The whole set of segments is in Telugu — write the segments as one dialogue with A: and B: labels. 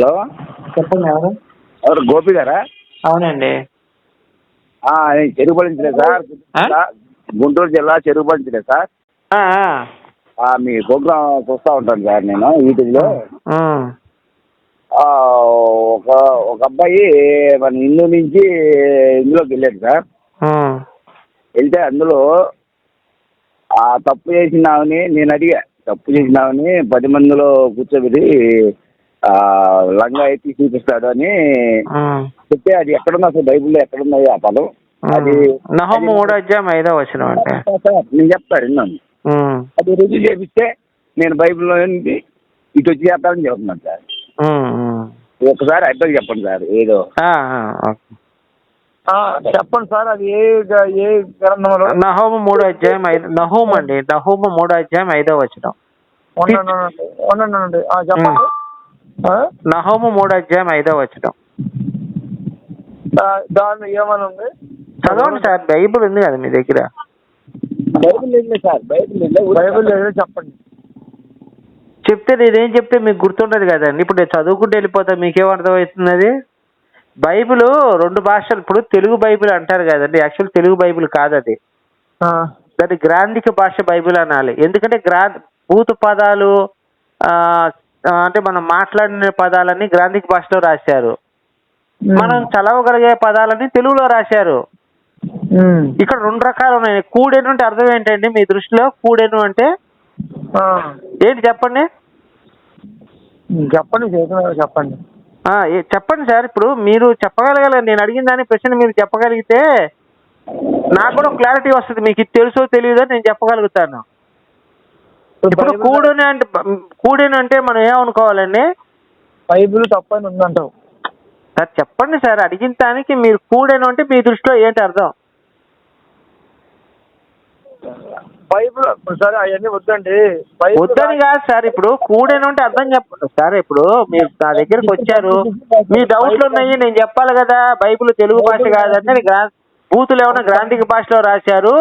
A: హలో?
B: చెప్పండి ఎవరు
A: ఎవరు గోపి గారా?
B: అవునండి.
A: నేను చెరుకుపల్లి నుంచిలే సార్? గుంటూరు జిల్లా చెరుకుపల్లి నుంచిలే సార్? మీ ప్రోగ్రామ్ చూస్తూ ఉంటాను సార్ నేను. ఆ, ఒక ఒక అబ్బాయి మన హిందూ నుంచి ఇందులోకి వెళ్ళాడు సార్. వెళ్తే అందులో ఆ తప్పు చేసినావని నేను అడిగా. తప్పు చేసినావని పది మందిలో కూర్చోబెట్టి లంగా ఎత్తి చూపిస్తాడు అని. చెప్తే అది ఎక్కడుంది అసలు బైబిల్లో ఎక్కడున్నది ఆ పదం. అది
B: నహోము మూడో అధ్యాయం ఐదో వచ్చిన
A: సార్ నేను చెప్తాను విన్నాను. అది రుజువు చేపిస్తే నేను బైబిల్లో ఇటు వచ్చి చేస్తానని చెప్తున్నాను సార్. ఒకసారి అర్థం చెప్పండి సార్ ఏదో.
C: చెప్పండి సార్ అది ఏ ఏ గ్రంథంలో?
B: నహోము మూడో అధ్యాయం ఐదు నహోము అండి నహోము మూడో అధ్యాయం ఐదో వచ్చిన
C: చెప్పండి?
B: నహోము మూడో అధ్యాయం ఐదో వచ్చిన
C: దా- దానిలో ఏమని ఉంది
B: చదవండి. సార్ బైబిల్ ఉంది కదా మీ దగ్గర?
A: బైబిల్ లేదు సార్ బైబిల్ లేదు
C: బైబిల్ ఏదో చెప్పండి.
B: చెప్తే నేనేం చెప్తే మీకు గుర్తుండదు కదండి. ఇప్పుడు నేను చదువుకుంటూ వెళ్ళిపోతా మీకేం అర్థమవుతుంది అది బైబిల్ రెండు భాషలు ఇప్పుడు తెలుగు బైబిల్ అంటారు కదండి. యాక్చువల్ తెలుగు బైబిల్ కాదు అది దాన్ని గ్రాంధిక భాష బైబిల్ అనాలి. ఎందుకంటే గ్రా భూత పదాలు అంటే మనం మాట్లాడిన పదాలన్నీ గ్రాంధిక భాషలో రాశారు. మనం చదవగలిగే పదాలన్నీ తెలుగులో రాశారు. ఇక్కడ రెండు రకాలు ఉన్నాయి. కూడెను అంటే అర్థం ఏంటండి? మీ దృష్టిలో కూడెను అంటే. ఏంటి చెప్పండి?
C: చెప్పండి చెప్పండి.
B: చెప్పండి సార్. ఇప్పుడు మీరు చెప్పగలగాలి నేను అడిగిన దాని ప్రశ్న మీరు చెప్పగలిగితే నాకు కూడా క్లారిటీ వస్తుంది. మీకు తెలుసో తెలియదో నేను చెప్పగలుగుతాను. ఇప్పుడు కూడెను అంటే కూడెను అంటే మనం ఏమనుకోవాలండి?
C: బైబిల్ తప్పని ఉందంటావు.
B: సార్ చెప్పండి సార్ అడిగిన దానికి మీరు కూడెను అంటే మీ దృష్టిలో ఏంటి అర్థం?
C: బైబిల్ సరే అవన్నీ వద్దండి.
B: వద్దని కాదు సార్ ఇప్పుడు కూడెను అంటే అర్థం చెప్పండి సార్ ఇప్పుడు మీరు నా దగ్గరికి వచ్చారు. మీ డౌట్లు ఉన్నాయి నేను చెప్పాలి కదా బైబిల్ తెలుగు భాష కాదంటే గ్రా- బూతులు ఏమైనా గ్రాంధిక భాషలో రాశారు.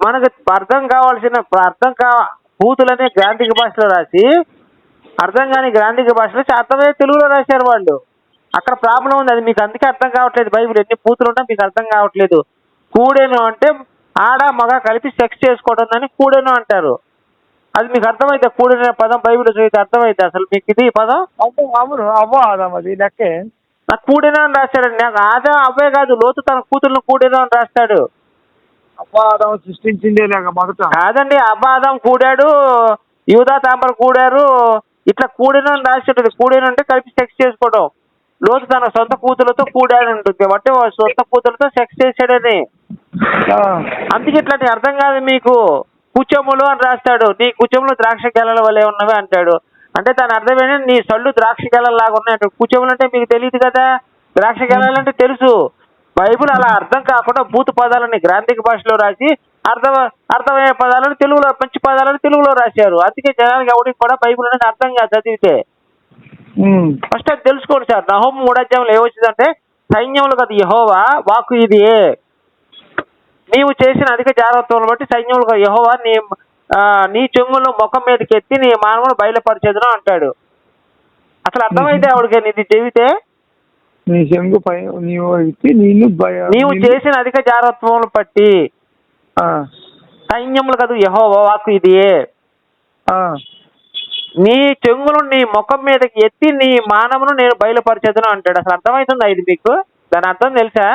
B: మనకు అర్థం కావాల్సిన అర్థం కా బూతులనే గ్రాంధిక భాషలో రాసి అర్థం కాని గ్రాంధిక భాషలో అర్థమయ్యే తెలుగులో రాశారు వాళ్ళు. అక్కడ ప్రాబ్లం ఉంది. అది మీకు అందుకే అర్థం కావట్లేదు. బైబిల్ ఎన్ని బూతులు ఉన్నా మీకు అర్థం కావట్లేదు. కూడెను అంటే ఆడ మగ కలిపి సెక్స్ చేసుకోవడం అని కూడెను అంటారు. అది మీకు అర్థమైతే కూడిన పదం బైబిల్ చదివితే అర్థమైతే అసలు మీకు ఇది పదం?
C: అవును అవ్వ ఆదాం అది లెక్కే.
B: నాకు కూడెను అని రాస్తాడండి నాకు ఆదా అవే కాదు. లోతు తన కూతుర్ని కూడెను అని రాస్తాడు.
C: ఆదాం సృష్టించిందే లేక మొదట.
B: కాదండి అబాదం కూడాడు యూదా తాంబర్ కూడారు ఇట్లా కూడెను అని రాసేటది కూడెను అంటే కలిపి సెక్స్ చేసుకోవడం. లోతు తన సొంత కూతులతో కూడాడు ఉంటుంది. అంటే సొంత కూతులతో సెక్స్ చేశాడని. అందుకే ఇట్లాంటి అర్థం కాదు మీకు. కుచములు అని రాస్తాడు. నీ కుచములు ద్రాక్ష గెలల వలె ఉన్నవి అంటాడు. అంటే దాని అర్థం ఏంటంటే నీ సళ్ళు ద్రాక్ష గెలలాగా ఉన్నాయి కుచములు అంటే మీకు తెలియదు కదా? ద్రాక్ష గెలాలంటే తెలుసు. బైబిల్ అలా అర్థం కాకుండా భూత పదాలని గ్రాంధిక భాషలో రాసి అర్థం అర్థమయ్యే పదాలను తెలుగులో మంచి పదాలను తెలుగులో రాశారు. అందుకే జనానికి ఎవరికి కూడా బైబిల్ అనేది అర్థం కాదు చదివితే. ఫస్ట్ అది తెలుసుకోండి సార్. నహోం మూడాధ్యాయంలో ఏమొచ్చిందంటే సైన్యములు కదా యహోవా వాకు ఇది. నీవు చేసిన అధిక జాగ్రత్తలను బట్టి సైన్యములు యహోవా నీ నీ చెంగులను ముఖం మీదకి ఎత్తి నీ మానవును బయలుపరిచేదను అంటాడు. అసలు అర్థమైతే ఆవిడకి ఇది చెబితే?
C: నీ పై నీవు
B: నీవు చేసిన అధిక జాగ్రత్తలను బట్టి
C: ఆ.
B: సైన్యములు కదా యహోవా వాకు ఇది
C: ఆ.
B: నీ చెంగును నీ ముఖం మీదకి ఎత్తి నీ మానవును నేను బయలుపరిచేదను అంటాడు. అసలు అర్థమవుతుందా ఇది మీకు? దాని అర్థం తెలుసా?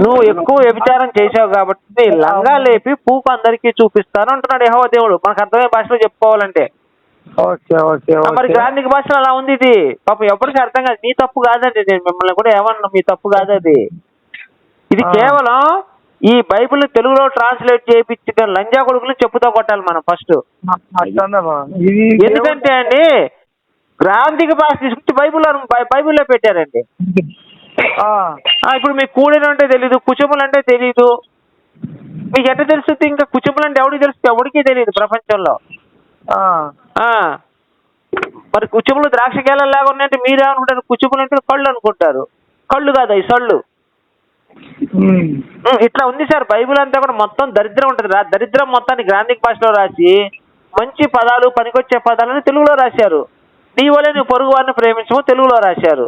B: నువ్వు ఎక్కువ వ్యభిచారం చేసావు కాబట్టి లంగా లేపి పూకు అందరికీ చూపిస్తాను అంటున్నాడు యెహోవా దేవుడు. మనకు అర్థమయ్యే భాషలో చెప్పుకోవాలంటే.
C: ఓకే ఓకే
B: మరి గ్రాంధిక భాషలో అలా ఉంది ఇది. పాపం ఎవరికి అర్థం కాదు. మీ తప్పు కాదండి నేను మిమ్మల్ని కూడా ఏమన్నా మీ తప్పు కాదు అది. ఇది. కేవలం ఈ బైబిల్ తెలుగులో ట్రాన్స్లేట్ చేయించిన లంజా కొడుకులు చెప్పుతో కొట్టాలి మనం ఫస్ట్. ఎందుకంటే అండి గ్రాంధిక భాష తీసుకొచ్చి బైబిల్లో బైబిల్లో పెట్టారండి. ఇప్పుడు మీకు కూడెను అంటే తెలీదు కుచములు అంటే తెలీదు. మీకు ఎట్లా తెలుస్తుంది? ఇంకా కుచములు అంటే ఎవరికి తెలుస్తుంది? ఎవరికి తెలియదు ప్రపంచంలో. మరి కుచములు ద్రాక్ష గేలలాగా ఉన్నాయంటే మీరేమనుకుంటారు కుచములు అంటే కళ్ళు అనుకుంటారు. కళ్ళు కాదు అవి సళ్ళు. ఇట్లా ఉంది సార్ బైబిల్ అంతా కూడా మొత్తం దరిద్రం ఉంటుంది. రా దరిద్రం మొత్తాన్ని గ్రాంధిక భాషలో రాసి మంచి పదాలు పనికొచ్చే పదాలను తెలుగులో రాశారు. నీ వలే నువ్వు పొరుగు వారిని ప్రేమించమని తెలుగులో రాశారు.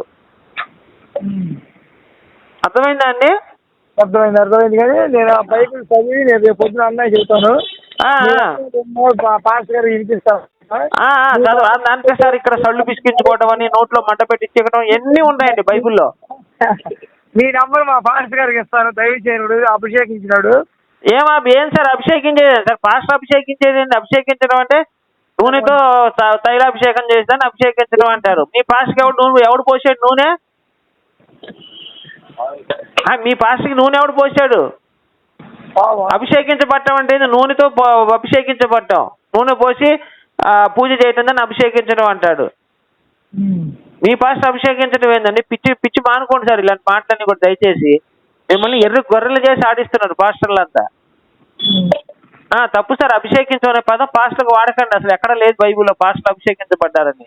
B: అర్థమైందా అండి?
C: అర్థమైంది అర్థమైంది కానీ నేను ఆ బైబిల్ చదివి నేను రేపు పొద్దున అన్నయ్య చెబుతాను పాస్టర్ గారు
B: దానికే సార్ ఇక్కడ సళ్ళు పిసికించుకోవడం అని నోట్లో మంట పెట్టించడం ఎన్ని ఉన్నాయండి బైబిల్లో?
C: మీ నంబర్ మా పాస్టర్ గారికి ఇస్తాను. దయచేయనుడు అభిషేకించినాడు.
B: ఏమా ఏం సార్ అభిషేకించేది? సార్ పాస్టర్ అభిషేకించేది? అభిషేకించడం అంటే నూనెతో తైలాభిషేకం చేస్తాను అభిషేకించడం అంటారు. మీ పాస్టర్కి ఎవడు నూనె ఎవడు పోసాడు నూనె? మీ పాస్టర్కి నూనె ఎవడు పోసాడు? అభిషేకించబట్టం అంటే నూనెతో పో- అభిషేకించబట్టం నూనె పోసి పూజ చేయటం దాన్ని అభిషేకించడం అంటాడు. మీ పాస్టర్ అభిషేకించడం ఏందండి? పిచ్చి పిచ్చి మానుకోండి సార్ ఇలాంటి మాటలన్నీ కూడా దయచేసి. మిమ్మల్ని ఎర్ర గొర్రెలు చేసి ఆడిస్తున్నారు పాస్టర్లంతా. ఆ, తప్పు సార్ అభిషేకించమనే పదం పాస్టర్కి వాడకండి. అసలు ఎక్కడ లేదు బైబిల్లో పాస్టర్ అభిషేకించబడ్డారని.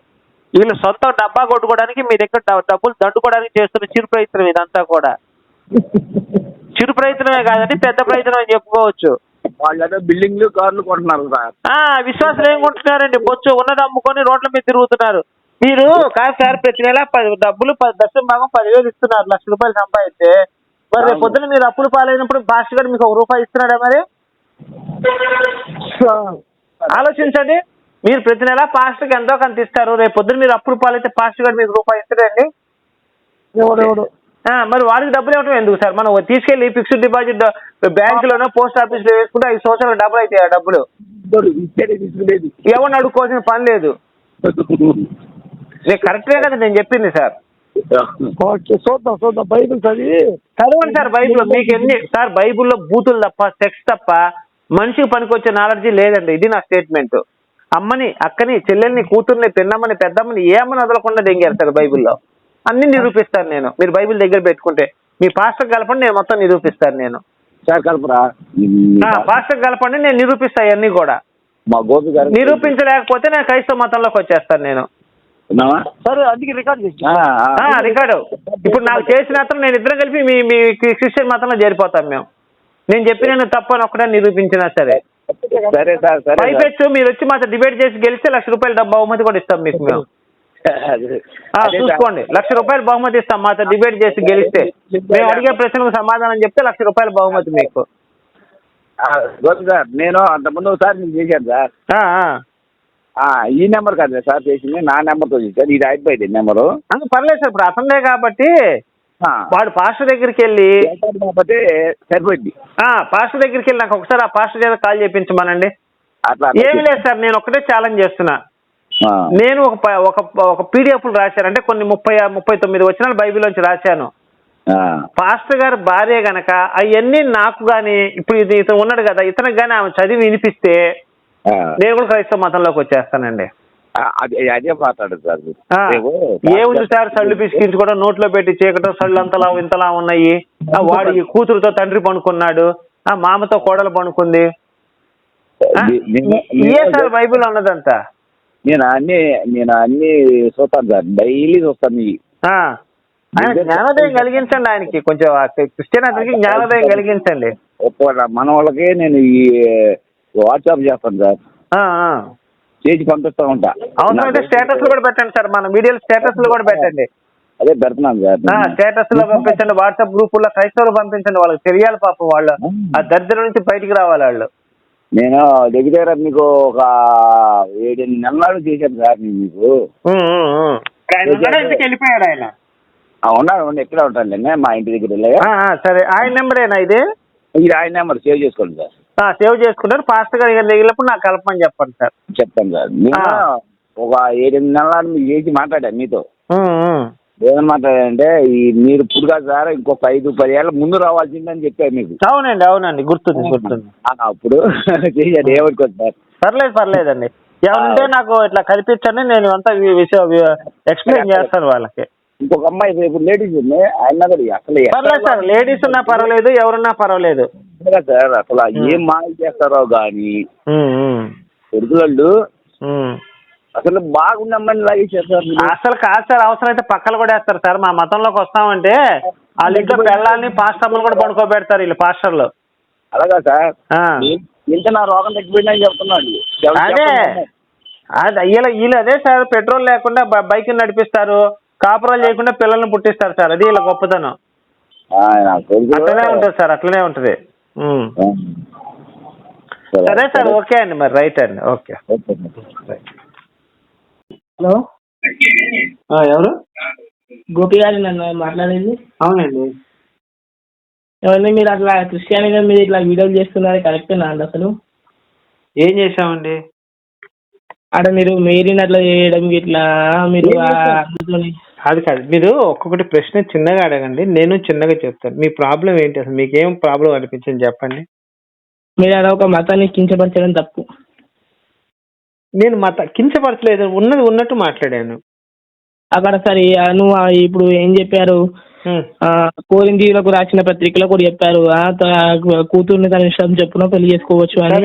B: వీళ్ళు సొంత డబ్బా కొట్టుకోవడానికి మీ దగ్గర డబ్బులు దండుకోవడానికి చేస్తున్న చిరు ప్రయత్నం ఇదంతా కూడా. చిరు ప్రయత్నమే కాదండి పెద్ద ప్రయత్నం అని చెప్పుకోవచ్చు.
A: వాళ్ళేదో బిల్డింగ్లు కార్లు కొంటున్నారు సార్.
B: ఆ విశ్వాసులు ఏం కొంటున్నారండి బొచ్చు ఉన్నది అమ్ముకొని రోడ్ల మీద తిరుగుతున్నారు. మీరు కాదు సార్ ప్రతి నెల పది డబ్బులు పది దశం భాగం పదివేలు ఇస్తున్నారు లక్ష రూపాయలు సంపాదిస్తే. మరి రేపు పొద్దున మీరు అప్పులు పాలైనప్పుడు పాస్టర్ గారు మీకు ఒక రూపాయి ఇస్తున్నాడా మరి? ఆలోచించండి మీరు ప్రతి నెల పాస్టర్కి ఎంతో కొంత ఇస్తారు. రేపు పొద్దున మీరు అప్పులు పాలైతే పాస్టర్ గారు మీకు రూపాయి ఇస్తాడండి.
C: ఎవడు ఎవడు
B: ఆ, మరి వాడికి డబ్బులు ఇవ్వటం ఎందుకు సార్? మనం తీసుకెళ్ళి ఫిక్స్డ్ డిపాజిట్ బ్యాంకులోనో పోస్ట్ ఆఫీస్లో వేసుకుంటే ఐదు సంవత్సరాలు డబ్బులు అవుతాయి ఆ డబ్బులు. ఎవరిని అడుక్కోవాల్సిన పని లేదు. కరెక్టే కదా నేను చెప్పింది సార్.
C: ఓకే చూద్దాం చూద్దాం. బైబిల్ చదివి
B: చదవండి సార్ బైబిల్ మీకు ఎన్ని సార్ బైబిల్లో బూతులు తప్ప సెక్స్ తప్ప మనిషికి పనికొచ్చే నాలెడ్జీ లేదండి. ఇది నా స్టేట్మెంట్. అమ్మని అక్కని చెల్లెల్ని కూతుర్ని పిన్నమ్మని పెద్దమ్మని ఏమని వదలకుండా దెంగారు సార్ బైబిల్లో? అన్ని నిరూపిస్తాను నేను. మీరు బైబిల్ దగ్గర పెట్టుకుంటే. మీ పాస్టర్ కలపండి నేను మొత్తం నిరూపిస్తాను నేను.
A: సార్ కలపరా?
B: ఆ, పాస్టర్ కలపండి నేను నిరూపిస్తాను అన్ని కూడా.
A: మా గోపి గారు
B: నిరూపించలేకపోతే నేను క్రైస్తవ మతంలోకి వచ్చేస్తాను నేను?
C: సరే అందుకే రికార్డ్
B: రికార్డు. ఇప్పుడు నాకు చేసిన అతను నేను ఇద్దరం కలిపి మీ మీ క్రిస్టియన్ మతంలో చేరిపోతాం మేము. నేను చెప్పిన నేను తప్పు అని ఒకటే నిరూపించినా సరే
A: సరే సార్.
B: పైపెచ్చు మీరు వచ్చి మాతో డిబేట్ చేసి గెలిస్తే లక్ష రూపాయలు డబ్బు బహుమతి కూడా ఇస్తాం మీకు మేము. చూసుకోండి. లక్ష రూపాయలు బహుమతి ఇస్తాం. మాతో డిబేట్ చేసి గెలిస్తే. మేము అడిగే ప్రశ్నకు సమాధానం చెప్తే లక్ష రూపాయల బహుమతి మీకు.
A: గోపి సార్. నేను అంతకుముందు ఒకసారి నేను చేశాను సార్. ఈ నెంబర్ కాదు సార్ చేసింది. నా నెంబర్తో చేశాను ఇది అయిపోయింది నెంబరు.
B: పర్లేదు సార్. ఇప్పుడు అతనిదే కాబట్టి వాడు పాస్టర్ దగ్గరికి వెళ్ళి
A: కాబట్టి సరిపోయింది.
B: ఆ పాస్టర్ దగ్గరికి వెళ్ళి నాకు ఒకసారి ఆ పాస్టర్ చేత కాల్ చేయించమనండి.
A: అట్లా
B: ఏమి లేదు సార్. నేను ఒకటే ఛాలెంజ్ చేస్తున్నా. నేను ఒక ఒక ఒక పీడిఎఫ్లు రాశాను అంటే కొన్ని ముప్పై ముప్పై తొమ్మిది వచనాలు బైబిల్లోంచి రాశాను.
A: ఆ,
B: పాస్టర్ గారు భార్య గనక అవన్నీ నాకు గాని ఇప్పుడు ఇది ఇతను ఉన్నాడు కదా ఇతనికి గాని ఆమె చదివి వినిపిస్తే. నేను కూడా క్రైస్తవ మతంలోకి వచ్చేస్తానండి.
A: అదే మాట్లాడదు
B: ఏముంది సార్ సళ్ళు పిసికించుకోవడం నోట్లో పెట్టి చీకటం సళ్ళు అంతలా ఇంతలా ఉన్నాయి? వాడు ఈ కూతురుతో తండ్రి పనుకున్నాడు. ఆ మామతో కోడలు
A: నేను-
B: ఇయే సార్ బైబిల్ ఉన్నదంతా
A: నేను అన్ని నేను అన్ని చూస్తాను సార్. డైలీ చూస్తాను.
B: ఆ, ఆయన జ్ఞానోదయం కలిగించండి ఆయనకి. కొంచెం క్రిస్టియన్ అతనికి జ్ఞానోదయం కలిగించండి.
A: ఒక్క మన వాళ్ళకి నేను ఈ వాట్సాప్ చేస్తాను సార్. చేసి పంపిస్తూ ఉంటా.
B: అవసరమైతే స్టేటస్ కూడా పెట్టండి సార్. మన వీడియోలు స్టేటస్ కూడా పెట్టండి.
A: అదే పెడుతున్నాను సార్.
B: స్టేటస్లో పంపించండి. వాట్సాప్ గ్రూపుల్లో క్రైస్తవులు పంపించండి. వాళ్ళకి తెలియాలి పాపం వాళ్ళు. ఆ దరిద్రం నుంచి బయటికి రావాలి వాళ్ళు.
A: నేను దగ్గర దగ్గర మీకు ఒక ఏడెనిమిది నెలల నాడు చేశాను సార్ నేను మీకు.
B: ఆయన ఉన్నాడా? ఇంటికి వెళ్ళిపోయాడు ఆయన
A: ఆ, ఉన్నాను ఉండి ఎక్కడ ఉంటాను నేను మా ఇంటి దగ్గర వెళ్ళగా
B: ఆ, ఆ, సరే ఆయన నెంబరేనా ఇది
A: ఇది ఆయన నెంబర్ సేవ్ చేసుకోండి సార్
B: ఆ, సేవ్ చేసుకుంటారు పాస్టర్ గారు వెళ్ళినప్పుడు నాకు కలపమని చెప్పండి సార్
A: చెప్తాను సార్ నేను
B: ఆ.
A: ఒక ఏడెనిమిది నెలల నాడు మీకు చేసి మాట్లాడాను మీతో
B: ఉమ్, ఉమ్.
A: ఏమని మాట్లాడానంటే ఈ మీరు ఇప్పుడు కాదు సార్ ఇంకొక ఐదు పది ఏళ్ళ ముందు రావాల్సిందని చెప్పాను మీకు.
B: అవునండి అవునండి గుర్తుంది గుర్తుంది.
A: అప్పుడు చేశాను ఏమనుకోండి సార్
B: పర్లేదు పర్లేదండి. ఏమంటే నాకు ఇట్లా కల్పించండి నేను అంతా విషయం ఎక్స్ప్లెయిన్ చేస్తాను వాళ్ళకి.
A: ఇంకొక అమ్మాయి ఇప్పుడు లేడీస్ ఉంది ఆయన అసలు
B: పర్లేదు సార్ లేడీస్ ఉన్నా పర్వాలేదు ఎవరున్నా పర్వాలేదు.
A: సార్ అసలు ఏం మాయ చేస్తారో
B: ఉమ్,
A: కొడుకులు. అసలు బాగున్న అమ్మాయిని లాగేసారు సార్ మీరు.
B: అసలు కాదు సార్ అవసరమైతే పక్కలు కూడా వేస్తారు సార్. మా మతంలోకి వస్తామంటే వాళ్ళ ఇంట్లో పెళ్ళాలని పాస్టర్లు కూడా పడుకోబెడతారు వీళ్ళు పాస్టర్లు.
A: అలాగా సార్?
B: ఆ.
A: ఇంత నా రోగం తగ్గిపోయిందని చెప్తున్నాడు ఎవరు
B: అదే.
A: చెప్పండి.
B: అది వీళ్ళ వీళ్ళు అదే సార్ పెట్రోల్ లేకుండా బ- బైక్ నడిపిస్తారు. కాపురాలు చేయకుండా పిల్లల్ని పుట్టిస్తారు సార్. అది వీళ్ళ గొప్పతనం.
A: ఆ, నా కొడుకు
B: అట్లనే ఉంటుంది సార్ అట్లనే ఉంటుంది. ఉమ్. సరే. సార్ ఓకే అండి మరి. రైట్ అండి. ఓకే.
A: Okay
C: hello?
B: ఎవరు?
C: గోపి గారి నన్ను మాట్లాడేది.
B: అవునండి.
C: ఎవరిని మీరు అట్లా క్రిస్టియానిగా మీరు ఇట్లా వీడియోలు చేస్తున్నారు కరెక్టేనా అండి అసలు?
B: ఏం చేసామండి
C: అంటే మీరు మేరీని అట్లా చేయడం ఇట్లా మీరు ఆ? అందులోని
B: అది కాదు మీరు ఒక్కొక్కటి ప్రశ్న చిన్నగా అడగండి నేను చిన్నగా చెప్తాను. మీ ప్రాబ్లం ఏంటి అసలు? మీకు ప్రాబ్లం అనిపించింది చెప్పండి?
C: మీరు అలా ఒక మతాన్ని కించపరచడం తప్పు.
B: నేను మత కించపరచలేదు ఉన్నది ఉన్నట్టు మాట్లాడాను.
C: అక్కడ సరే నువ్వు ఇప్పుడు ఏం చెప్పారు? కోరిందీలకు రాసిన పత్రికలో కూడా చెప్పారు. కూతుర్ని తన ఇష్టం చెప్పున పెళ్ళి చేసుకోవచ్చు అని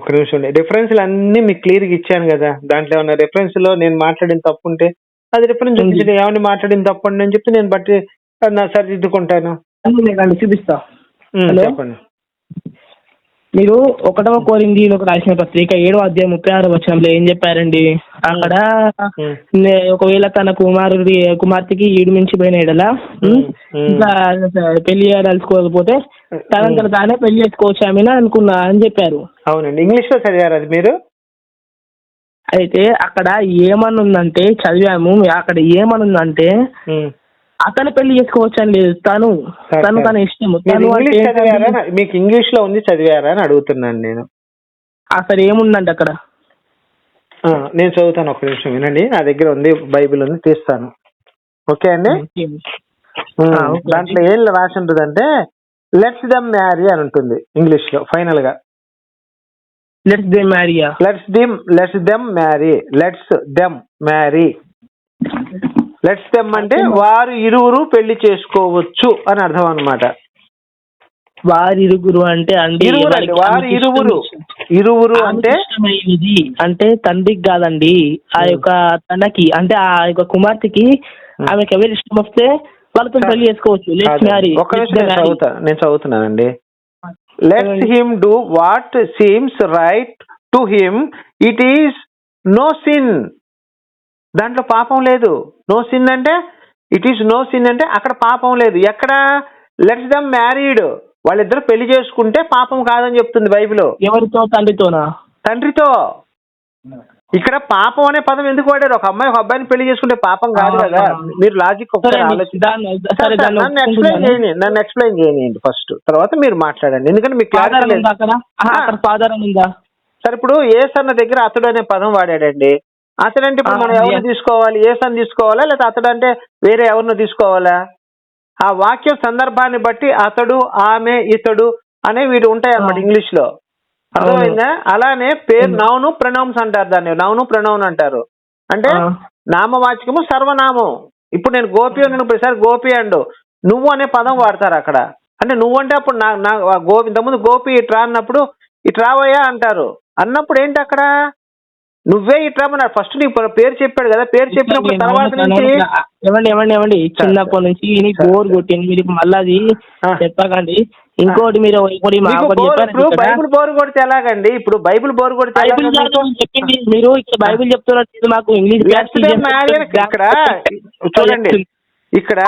B: ఒక నిమిషం రిఫరెన్స్లు అన్ని మీకు క్లియర్గా ఇచ్చాను కదా. దాంట్లో ఏమన్నా రిఫరెన్స్లో నేను మాట్లాడిన తప్పు ఉంటే అది రిఫరెన్స్
C: ఉంది.
B: చూపించండి. ఏమని మాట్లాడిన తప్పు అని చెప్తే నేను బట్టి సరిదిద్దుకుంటాను.
C: చూపిస్తా?
B: చెప్పండి.
C: మీరు ఒకటవ కోరిందీలకు రాసిన పత్రిక ఏడో అధ్యాయం ముప్పై ఆరు వచనంలో ఏం చెప్పారండి? అక్కడ ఒకవేళ తన కుమారుడి కుమార్తెకి ఈడు మించిపోయిన ఎడల
B: ఉమ్, ఉమ్.
C: ఇంకా పెళ్ళి చేయదలుచుకోకపోతే తనంతట తానే పెళ్ళి చేసుకోవచ్చు ఆమె అనుకున్నా అని చెప్పారు.
B: అవునండి. ఇంగ్లీష్లో చదివారు అది మీరు?
C: అయితే అక్కడ ఏమనుందంటే చదివాము అక్కడ ఏమనుందంటే. అతను పెళ్ళి చేసుకోవచ్చు అని లేదు తను తను. తన ఇష్టం తను
B: ఇంగ్లీష్ చదివారా? మీకు ఇంగ్లీష్లో ఉంది చదివారా అని అడుగుతున్నాను నేను.
C: అసలు ఏముందండి అక్కడ?
B: నేను చదువుతాను ఒక నిమిషం వినండి. నా దగ్గర ఉంది బైబిల్ ఉంది తీస్తాను. ఓకే అండి. దాంట్లో ఏం రాసి ఉంటుంది అంటే లెట్స్ దమ్ మ్యారీ అని ఉంటుంది ఇంగ్లీష్లో ఫైనల్గా
C: lets they marry
B: lets them lets them marry lets them marry lets them అంటే వారు ఇరువురు పెళ్ళి చేసుకోవచ్చు అని అర్థం అన్నమాట.
C: వారి ఇరుగురు అంటే
B: వారు ఇరువురు. ఇరువురు అంటే?
C: అంటే తండ్రికి కాదండి. ఆ. యొక్క తనకి అంటే ఆ యొక్క కుమార్తెకి ఆమెకి ఎవరు ఇష్టం వస్తే వాళ్ళతో. పెళ్ళి చేసుకోవచ్చు.
B: నేను చదువుతున్నానండి. Lets him do what seems right to him it is no sin దాంట్లో పాపం లేదు. నో సిన్ అంటే ఇట్ ఈస్ నో సిన్ అంటే అక్కడ పాపం లేదు. ఎక్కడ? లెట్స్ దమ్ మ్యారీడ్ వాళ్ళిద్దరు పెళ్ళి చేసుకుంటే పాపం కాదని చెప్తుంది బైబిల్.
C: ఎవరితో? తండ్రితోనా?
B: తండ్రితో. ఇక్కడ పాపం అనే పదం ఎందుకు వాడారు? ఒక అమ్మాయి ఒక అబ్బాయిని పెళ్ళి చేసుకుంటే పాపం కాదు కదా. మీరు లాజిక్ నన్ను ఎక్స్ప్లెయిన్. చేయండి. నన్ను ఎక్స్ప్లెయిన్ చేయండి ఫస్ట్ తర్వాత మీరు మాట్లాడండి. ఎందుకంటే మీకు క్లారిటీ లేదు. సరే ఇప్పుడు ఏస్ అన్న దగ్గర అతడు అనే పదం వాడాడండి. అతడు అంటే ఇప్పుడు మనం ఎవరిని. తీసుకోవాలి? ఏస్ అని తీసుకోవాలా? లేదా అతడు అంటే వేరే ఎవరిని తీసుకోవాలా? ఆ వాక్యం సందర్భాన్ని బట్టి అతడు ఆమె ఇతడు అనే వీటి ఉంటాయి అన్నమాట. ఇంగ్లీష్లో అర్థమైందా అలానే పేరు నౌను ప్రొనౌన్స్ అంటారు దాన్ని. నౌను ప్రొనౌన్ అంటారు. అంటే. నామవాచకము సర్వనామం. ఇప్పుడు నేను గోపి అని ప్రతిసారి గోపి అండు. నువ్వు అనే పదం వాడతారు అక్కడ. అంటే నువ్వు అంటే అప్పుడు నా గోపి ఇంతకుముందు గోపి ఇట్రా అన్నప్పుడు ఇట్రావయ్యా అంటారు. అన్నప్పుడు ఏంటి అక్కడ? నువ్వే ఇట్రామన్నారు ఫస్ట్ నీ పేరు చెప్పాడు కదా పేరు చెప్పినప్పుడు తర్వాత నుంచి
C: ఏమండి ఏమండి ఏమండి? చిన్నప్పటి నుంచి
B: సరే,
C: బోర్. కొట్టింది మీరు మళ్ళీ అది. చెప్పకండి. ఇంకోటి మీరు ఇంకోటి
B: ఇప్పుడు. బైబిల్ బోర్ కొడితే ఎలాగండి? ఇప్పుడు బైబిల్ బోర్ కొడితే
C: చెప్పింది. మీరు ఇక్కడ బైబిల్ చెప్తున్నట్టు మాకు ఇంగ్లీష్
B: ఇక్కడ చూడండి. ఇక్కడ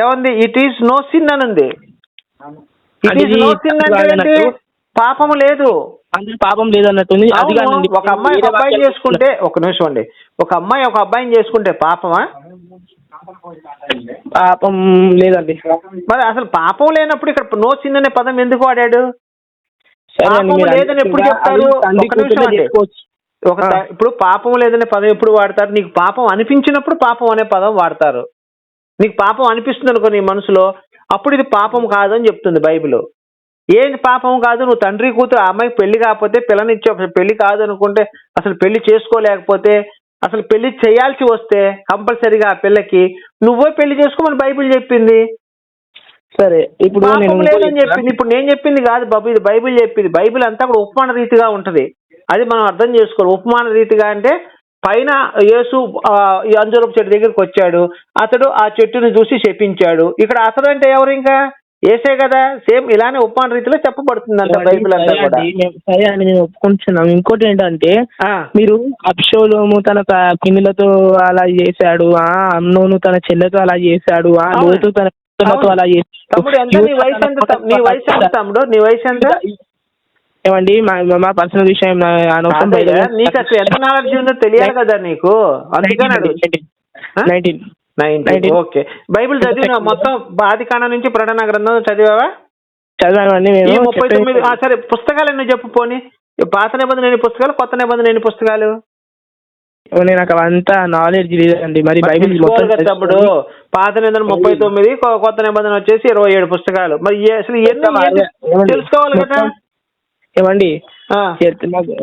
B: ఏముంది? ఇట్ ఈస్ నో సిన్ అని ఉంది. ఇట్ ఈస్ నో సిన్ అంటే పాపము లేదు.
C: అందరి పాపం లేదన్నట్టుంది అది
B: అవును,
C: కాదండి.
B: ఒక అమ్మాయి ఒక అబ్బాయిని చేసుకుంటే ఒక నిమిషం అండి. ఒక అమ్మాయి ఒక అబ్బాయిని చేసుకుంటే పాపమా?
C: పాపం లేదండి.
B: మరి అసలు పాపం లేనప్పుడు ఇక్కడ నో సిన్ అనే పదం ఎందుకు వాడాడు? పాపం లేదని ఎప్పుడు చెప్తారు?
C: అది
B: ఒక నిమిషం అండి. ఒక ఇప్పుడు పాపం లేదనే పదం ఎప్పుడు వాడతారు? నీకు పాపం అనిపించినప్పుడు పాపం అనే పదం వాడతారు. నీకు పాపం అనిపిస్తుంది అనుకో నీ మనసులో. అప్పుడు ఇది పాపం కాదని చెప్తుంది బైబిల్. ఏంది పాపం కాదు? నువ్వు తండ్రి కూతురు ఆ అమ్మాయికి పెళ్ళి కాకపోతే పిల్లనిచ్చి అసలు పెళ్ళి కాదు అనుకుంటే అసలు పెళ్ళి చేసుకోలేకపోతే అసలు పెళ్ళి చేయాల్సి వస్తే కంపల్సరీగా ఆ పిల్లకి నువ్వే పెళ్ళి చేసుకోమని బైబిల్ చెప్పింది.
C: సరే ఇప్పుడు
B: లేదని చెప్పింది. ఇప్పుడు నేను చెప్పింది కాదు బాబు ఇది బైబిల్ చెప్పింది. బైబిల్ అంతా కూడా ఉపమాన రీతిగా ఉంటది. అది మనం అర్థం చేసుకోవాలి. ఉపమాన రీతిగా అంటే పైన యేసు అంజూరపు చెట్టు దగ్గరికి వచ్చాడు. అతడు ఆ చెట్టుని చూసి శపించాడు. ఇక్కడ అతడు అంటే ఎవరు ఇంకా? ఏసే కదా సేమ్ ఇలానే ఉపమాన రీతిలో చెప్పబడుతుంది అంట బైబిల్ అంతా
C: సరే
B: కూడా.
C: అని నేను ఒప్పుకుంటున్నాం ఇంకోటి ఏంటంటే మీరు అప్షోలోము తన పిన్నులతో అలా చేశాడు ఆ అమ్నోను తన చెల్లెతో అలా చేశాడు ఆ. లోతు తన. అలా చేశాడు.
B: తమ్ముడు ఎంత నీ వయసు ఎంత నీ వయసు ఎంత తమ్ముడు? నీ వయసు ఎంత?
C: ఏమండి మా పర్సనల్ విషయం
B: నీకు అసలు ఎంత నాలెడ్జ్ ఉందో తెలియాలి కదా నీకు. అందుకని అడుగు
C: 19,
B: ఆ?
C: 19.
B: Nineteen
C: Nineteen.
B: ఓకే బైబిల్ చదివిన మొత్తం ఆది కాండం నుంచి ప్రకటన గ్రంథం చదివావా?
C: మేము
B: ముప్పై తొమ్మిది సరే పుస్తకాలు ఎన్ని చెప్పు పోని. పాత నిబంధన ఎన్ని పుస్తకాలు కొత్త నిబంధన ఎన్ని పుస్తకాలు?
C: ఏమండి, నాకు అవంతా నాలెడ్జ్ లేదండి. మరి
B: మరి
C: బైబిల్
B: తమ్ముడు పాత నిబంధన ముప్పై తొమ్మిది కొత్త నిబంధన వచ్చేసి ఇరవై ఏడు పుస్తకాలు. మరి అసలు ఎన్ని తెలుసుకోవాలి కదా?
C: ఏమండి? చెప్తే మాకు-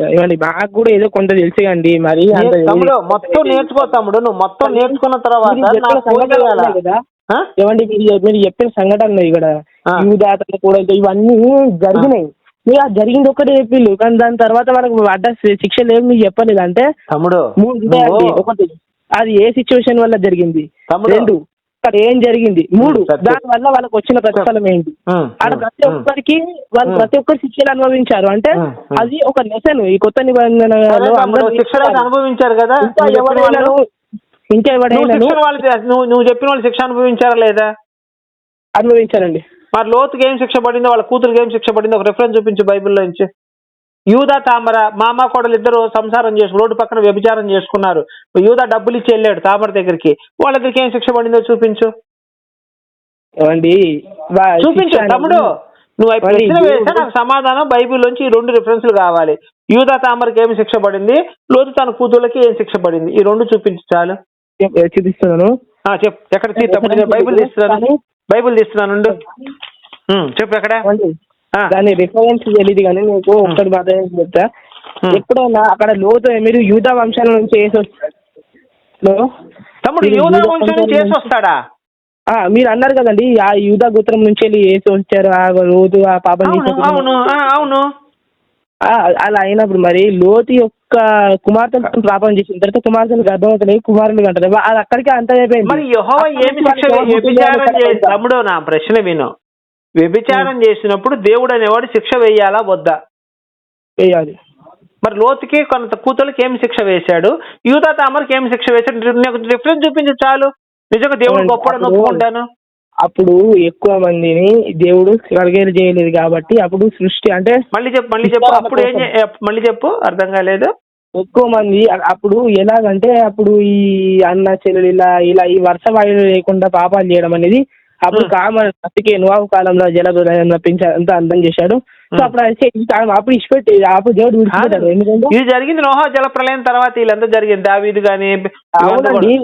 C: కూడా ఏదో కొంత తెలిసేయండి మరి అంత
B: ఏ- తమ్ముడు మొత్తం నేర్చుకో తమ్ముడు నువ్వు మొత్తం నేర్చుకున్న తర్వాత
C: మీరు? ఏమండి మీరు మీరు చెప్పిన సంఘటనలు ఇక్కడ
B: ఆ.
C: యూదాతలు కూడా ఇవన్నీ జరిగినాయి మీరు ఆ జరిగింది ఒకటి చెప్పిల్లు కానీ దాని తర్వాత మనకు అడ్డ శిక్ష లేదు మీకు చెప్పలేదు అంటే
B: తమ్ముడు
C: ఒకటి అది ఏ సిచ్యువేషన్ వల్ల జరిగింది
B: తమ్ముడు.
C: అక్కడ ఏం జరిగింది? మూడు. దాని వల్ల వాళ్ళకి వచ్చిన ప్రతిఫలం ఏంటి?
B: ఉమ్,
C: ప్రతి. ఒక్కరికి వాళ్ళు. ప్రతి ఒక్కరు శిక్షలు అనుభవించారు. అంటే. అది ఒక లెసన్. ఈ కొత్త
B: సరే
C: నిబంధనలో
B: తమ్ముడు,
C: అందరూ
B: శిక్షలు అయితే అనుభవించారు కదా?
C: ఎవరైనా
B: వాళ్ళు-
C: ఇంకా ఎవరైనా
B: నువ్వు నువ్వు చెప్పిన వాళ్ళు శిక్ష అనుభవించారా లేదా?
C: అనుభవించారండి.
B: మరి లోతుకి ఏం శిక్ష పడిందో వాళ్ళ కూతురికి ఏం శిక్ష పడిందో ఒక రిఫరెన్స్ చూపించు బైబిల్లో నుంచి. యూదా తామర మామ కోడలు ఇద్దరు సంసారం చేసి రోడ్డు పక్కన వ్యభిచారం చేసుకున్నారు. యూదా డబ్బులు ఇచ్చి వెళ్ళాడు తామర దగ్గరికి. వాళ్ళిద్దరికి ఏం శిక్ష పడిందో చూపించు. చూపించు తమ్ముడు. నువ్వు ప్రశ్న వేస్తే నాకు సమాధానం బైబిల్ నుంచి ఈ రెండు రిఫరెన్స్లు కావాలి యూదా తామరకి ఏమి శిక్ష పడింది? లోతు తన కూతుర్లకి ఏం శిక్ష పడింది? ఈ రెండు చూపించు చాలు.
C: చూపిస్తున్నాను?
B: చెప్పు. ఎక్కడ బైబిల్ తీస్తున్నాను. బైబిల్ తీస్తున్నాను చెప్పు ఎక్కడ.
C: దాని రిఫరెన్స్ తెలియదు కానీ నీకు ఒక్కటి మాత్రమే చెప్తా. ఎప్పుడైనా అక్కడ లోతు మీరు యూదా వంశాల నుంచి వేసి వస్తారు
B: తమ్ముడు యూదా వంశం నుంచి వస్తాడా
C: మీరు అన్నారు కదండి ఆ యూదా గోత్రం నుంచి వెళ్ళి వేసి వచ్చారు ఆ లోతు ఆ పాపం
B: అవును అవును
C: అలా అయినప్పుడు మరి లోతు యొక్క కుమార్తెను పాపం చేసిన తర్వాత కుమార్తెను గర్భవతులు కుమారులు అంటారు. అది అక్కడికి అంత అయిపోయింది
B: మరి యెహోవా ఏమి శిక్ష వే- వ్యభిచారం చేసి తమ్ముడు నా ప్రశ్న విను. వ్యభిచారం చేసినప్పుడు దేవుడు అనేవాడు శిక్ష వేయాలా వద్దా?
C: వేయాలి.
B: మరి లోతుకి కొంత కూతురికి ఏమి శిక్ష వేశాడు? యూదా తామరకి ఏమి శిక్ష వేశాడు? నీకు డిఫరెన్స్ చూపించు చాలు. నిజంగా దేవుడు. గొప్పడని
C: అప్పుడు-
B: ఒప్పుకుంటాను.
C: అప్పుడు ఎక్కువ మందిని దేవుడు కలగేలు చేయలేదు కాబట్టి అప్పుడు సృష్టి అంటే
B: మళ్ళీ చెప్పు మళ్ళీ చెప్పు. అప్పుడు ఏం మళ్ళీ చెప్పు. అర్థం కాలేదు.
C: ఎక్కువ మంది అప్పుడు ఎలాగంటే అప్పుడు ఈ అన్న చెల్లెలు ఇలా ఇలా ఈ వర్ష వాయువు లేకుండా పాపాలు చేయడం అనేది అప్పుడు. కామన్ అందుకే నువ్వు కాలంలో రప్పించ అంత అందం చేశాడు. సో. అప్పుడు అప్పుడు ఇచ్చిపెట్టి అప్పుడు దేవుడు విడిచిపెట్టాడు. ఎందుకంటే
B: ఇది జరిగింది నోహా జల ప్రళయం తర్వాత వీళ్ళంతా జరిగింది. దావీదు గాని
C: అవునండి.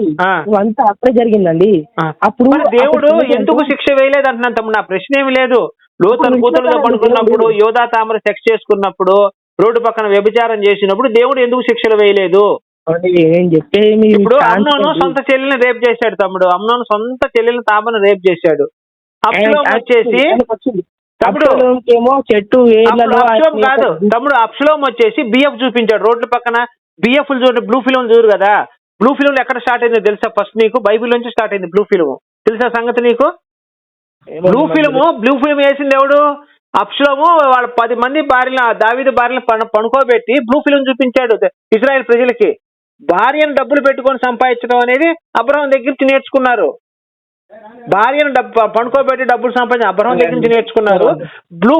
C: అంతా అప్పుడే జరిగిందండి. అప్పుడు
B: దేవుడు ఎందుకు శిక్ష వేయలేదు అంటున్నాను తమ్ముడు? నా ప్రశ్న ఏమి లేదు. లోతను కూతురుగా పడుకున్నప్పుడు. యోధా తామర సెక్స్ చేసుకున్నప్పుడు రోడ్డు పక్కన వ్యభిచారం చేసినప్పుడు దేవుడు ఎందుకు శిక్షలు వేయలేదు?
C: నేను చెప్పేది మీరు
B: ఇప్పుడు అమ్నోను. సొంత చెల్లెల్ని రేప్ చేశాడు తమ్ముడు. అమ్నోను సొంత చెల్లెల్ని తామను రేప్ చేశాడు. అప్షలోం వచ్చేసి. తమ్ముడు
C: చెట్టు
B: అప్షలోం కాదు. తమ్ముడు అప్షలోం వచ్చేసి బిఎఫ్ చూపించాడు రోడ్ల పక్కన బిఎఫ్ చూడండి బ్లూ ఫిల్మ్ చూడు కదా. బ్లూ ఫిల్మ్ ఎక్కడ స్టార్ట్ అయిందో తెలుసా ఫస్ట్ నీకు? బైబిల్ నుంచి స్టార్ట్ అయింది బ్లూ ఫిల్మ్ తెలుసా సంగతి నీకు? బ్లూ ఫిల్మ్ బ్లూ ఫిల్మ్ వేసింది ఎవడు? అప్షలోము వాళ్ళ పది మంది భార్యల దావిది భార్యలను పను పనుకోబెట్టి బ్లూ ఫిల్మ్ చూపించాడు ఇజ్రాయెల్ ప్రజలకి. భార్యను డబ్బులు పెట్టుకొని సంపాదించడం అనేది అబ్రహం దగ్గర నుంచి నేర్చుకున్నారు. భార్యను డబ్బు పనుకోబెట్టి డబ్బులు సంపాదించి అబ్రహం దగ్గర నుంచి నేర్చుకున్నారు. బ్లూ